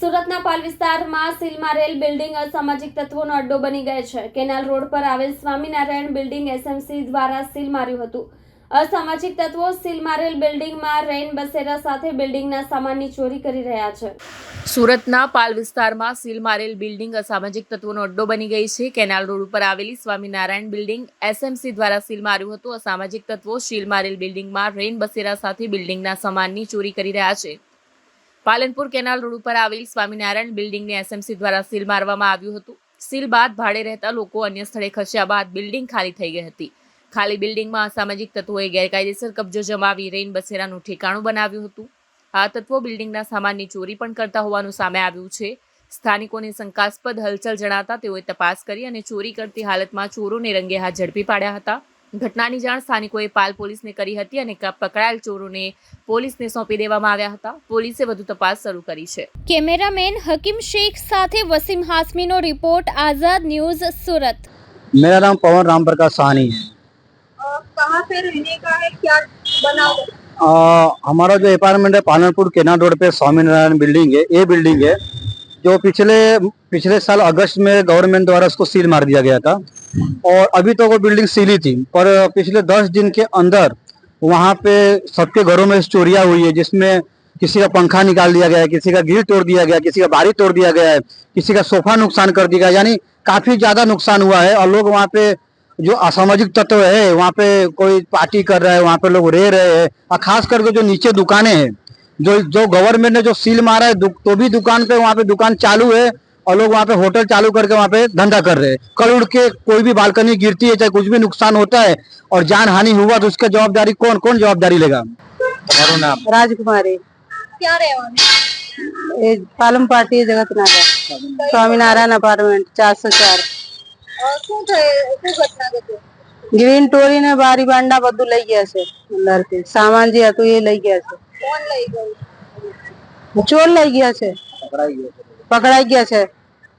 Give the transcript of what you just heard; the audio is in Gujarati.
સુરતના પાલ વિસ્તારમાં સીલ મારેલ બિલ્ડિંગ અસામાજિક તત્વોનો અડ્ડો બની ગયો છે. કેનાલ રોડ પર આવેલ સ્વામિનારાયણ બિલ્ડિંગ એસએમસી દ્વારા સીલ માર્યું હતું. અસામાજિક તત્વો સીલ મારેલ બિલ્ડિંગમાં રેન બસેરા સાથે બિલ્ડિંગના સામાનની ચોરી કરી રહ્યા છે. સુરતના પાલ વિસ્તારમાં સીલ મારેલ બિલ્ડિંગ અસામાજિક તત્વોનો અડ્ડો બની ગઈ છે. કેનાલ રોડ ઉપર આવેલી સ્વામિનારાયણ બિલ્ડિંગ એસએમસી દ્વારા સીલ માર્યું હતું. અસામાજિક તત્વો સીલ મારેલ બિલ્ડિંગમાં રેન બસેરા સાથે બિલ્ડિંગના સામાનની ચોરી કરી રહ્યા છે. પાલનપુર કેનાલ રોડ ઉપર આવેલ સ્વામિનારાયણ બિલ્ડિંગને એસએમસી દ્વારા સીલ મારવામાં આવ્યું હતું. સીલ બાદ ભાડે રહેતા લોકો અન્ય સ્થળે ખસ્યા બાદ બિલ્ડિંગ ખાલી થઈ ગઈ હતી. ખાલી બિલ્ડિંગમાં અસામાજિક તત્વોએ ગેરકાયદેસર કબજો જમાવી રેન બસેરાનું ઠેકાણું બનાવ્યું હતું. આ તત્વો બિલ્ડિંગના સામાનની ચોરી પણ કરતા હોવાનું સામે આવ્યું છે. સ્થાનિકોને શંકાસ્પદ હલચલ જણાતા તેઓએ તપાસ કરી અને ચોરી કરતી હાલતમાં ચોરોને રંગે હાથ ઝડપી પાડ્યા હતા. ઘટનાની જાણ સ્થાનિકોએ પાલ પોલીસને કરી હતી અને ક- પકડાયેલ ચોરોને પોલીસને સોંપી દેવામાં આવ્યા હતા પોલીસે વધુ તપાસ શરૂ કરી છે કેમેરામેન હકીમ શેખ સાથે વસીમ હાસમીનો રિપોર્ટ આઝાદ ન્યૂઝ સુરત मेरा नाम पवन राम प्रकाश साहनी है अ, कहाँ पे रहने का है क्या बना हुआ है? अ, हमारा जो अपार्टमेंट है पालनपुर केना रोड पे स्वामीनारायण बिल्डिंग है ये बिल्डिंग है जो पिछले पिछले साल अगस्त में गवर्नमेंट द्वारा उसको सील मार दिया गया था और अभी तो वो बिल्डिंग सील थी, पर पिछले दस दिन के अंदर वहाँ पे सबके घरों में चोरियाँ हुई है, जिसमें किसी का पंखा निकाल दिया गया है, किसी का ग्रिल तोड़ दिया गया, किसी का बारी तोड़ दिया गया है, किसी का सोफा नुकसान कर दिया गया, यानी काफ़ी ज़्यादा नुकसान हुआ है, और लोग वहाँ पे जो असामाजिक तत्व है, वहाँ पे कोई पार्टी कर रहा है, वहाँ पे लोग रह रहे हैं, और खास करके जो नीचे दुकानें हैं, जो जो गवर्नमेंट ने जो सील मारा है तो भी दुकान पे वहाँ पे दुकान चालू है और लोग वहाँ पे होटल चालू करके वहाँ पे धंधा कर रहे हैं कल उड़ के कोई भी बालकनी गिरती है चाहे कुछ भी नुकसान होता है और जान हानि हुआ तो उसका जवाबदारी कौन कौन जवाबदारी लेगा મારું નામ રાજકુમારી क्या रहवाने એ પાલમ પાર્ટી જગતનાગર સ્વામિનારાયણ અપાર્ટમેન્ટ ચારસો ચાર અ, શું થયું શું ઘટના ઘટી ગ્રીન ટોરી ને બારી બાંડા બધું લઈ ગયા છે અંદરથી સામાન જે હતું એ લઈ ગયા છે કોણ લઈ ગયું ચોર લઈ ગયા છે પકડાઈ ગયા છે